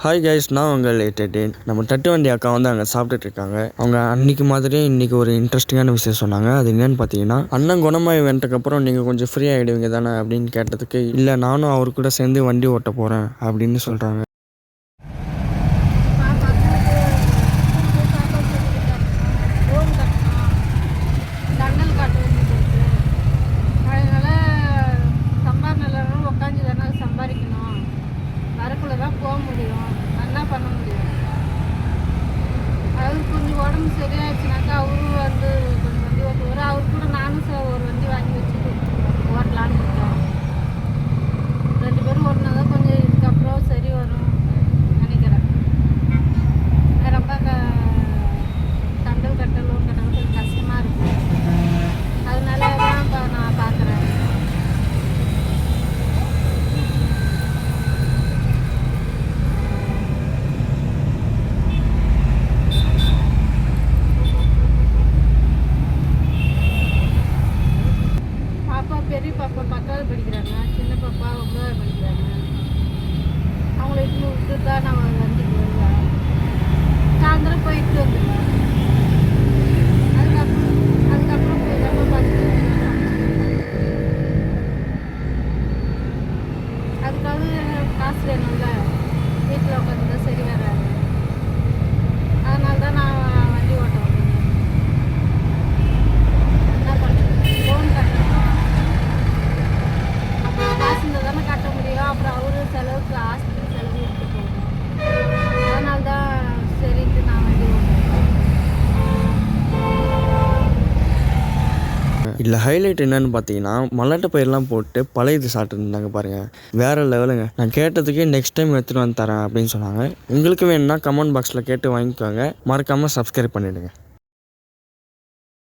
Hi guys நான் உங்கள் லேட்டேன் நம்ம தட்டு வண்டி அக்கா வந்து அங்கே சாப்பிட்டுட்டு இருக்காங்க அவங்க அன்னைக்கு மாதிரியே இன்னைக்கு ஒரு இன்ட்ரெஸ்டிங்கான விஷயம் சொன்னாங்க. அது என்னன்னு பார்த்தீங்கன்னா அண்ணன் குணமாய் வென்றதுக்கப்புறம் நீங்கள் கொஞ்சம் ஃப்ரீ ஆகிடுவீங்க தானே அப்படின்னு கேட்டதுக்கு இல்லை நானும் அவர் கூட சேர்ந்து வண்டி ஓட்ட போகிறேன் அப்படின்னு சொல்கிறாங்க பெரிய பாப்பா பத்தாவது படிக்கிறாங்க சின்ன பாப்பா ஒன்பதாவது படிக்கிறாங்க. அவங்கள இட்டு விட்டு தான் நான் வந்துட்டு வருவேன். சாயந்தரம் போயிட்டு வந்துடுவேன். அதுக்கப்புறம் அதுக்கப்புறம் போய் நம்ம அதுக்காக காசு வேணும்ல வீட்டில் உட்காந்து சரி இதில் ஹைலைட் என்னன்னு பார்த்தீங்கன்னா மல்லாட்டை பயிரெலாம் போட்டு பழைய இது சாப்பிட்டுருந்தாங்க பாருங்கள் வேறு லெவலுங்க நான் கேட்டதுக்கே நெக்ஸ்ட் டைம் எடுத்துகிட்டு வந்து தரேன் அப்படின்னு சொன்னாங்க. உங்களுக்கு வேணும்னா கமெண்ட் பாக்ஸில் கேட்டு வாங்கிக்கோங்க. மறக்காமல் சப்ஸ்கிரைப் பண்ணிவிடுங்க